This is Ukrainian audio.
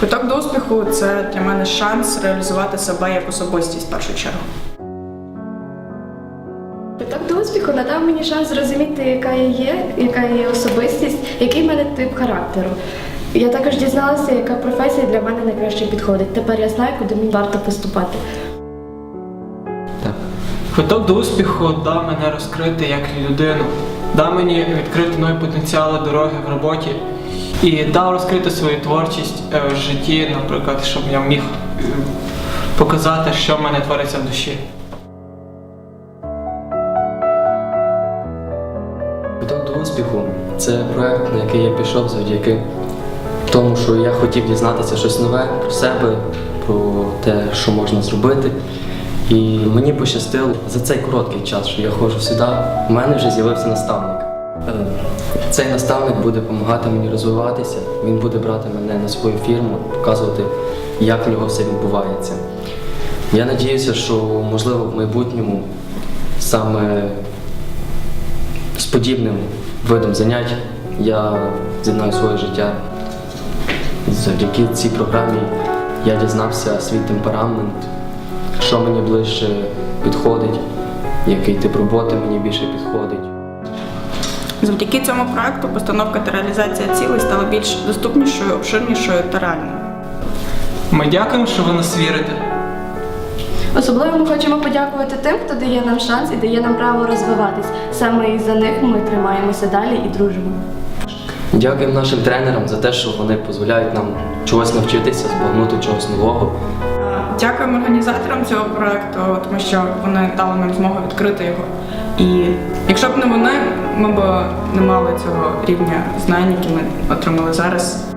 Квиток до успіху це для мене шанс реалізувати себе як особистість в першу чергу. Так до успіху надав мені шанс зрозуміти, яка я є, яка я є особистість, який в мене тип характеру. Я також дізналася, яка професія для мене найкраще підходить. Тепер я знаю, куди мені варто поступати. Так. Квиток до успіху дав мене розкрити як людину, дав мені відкрити нові потенціали дороги в роботі і дав розкрити свою творчість е, в житті, наприклад, щоб я міг е, показати, що в мене твориться в душі. Квиток до успіху це проект, на який я пішов завдяки тому, що я хотів дізнатися щось нове про себе, про те, що можна зробити. І мені пощастило за цей короткий час, що я ходжу сюди, в мене вже з'явився наставник. Е, Цей наставник буде допомагати мені розвиватися, він буде брати мене на свою фірму, показувати, як в нього все відбувається. Я надіюся, що можливо в майбутньому саме з подібним видом занять я з'єднаю своє життя. Завдяки цій програмі я дізнався свій темперамент, що мені ближче підходить, який тип роботи мені більше підходить. Завдяки цьому проекту постановка та реалізація цілей стала більш доступнішою, обширнішою та реальною. Ми дякуємо, що ви нас вірите. Особливо ми хочемо подякувати тим, хто дає нам шанс і дає нам право розвиватись. Саме із за них ми тримаємося далі і дружимо. Дякуємо нашим тренерам за те, що вони дозволяють нам чогось навчитися, збагнути чогось нового. Дякуємо організаторам цього проекту, тому що вони дали нам змогу відкрити його. І якщо б не вони, ми б не мали цього рівня знань, які ми отримали зараз.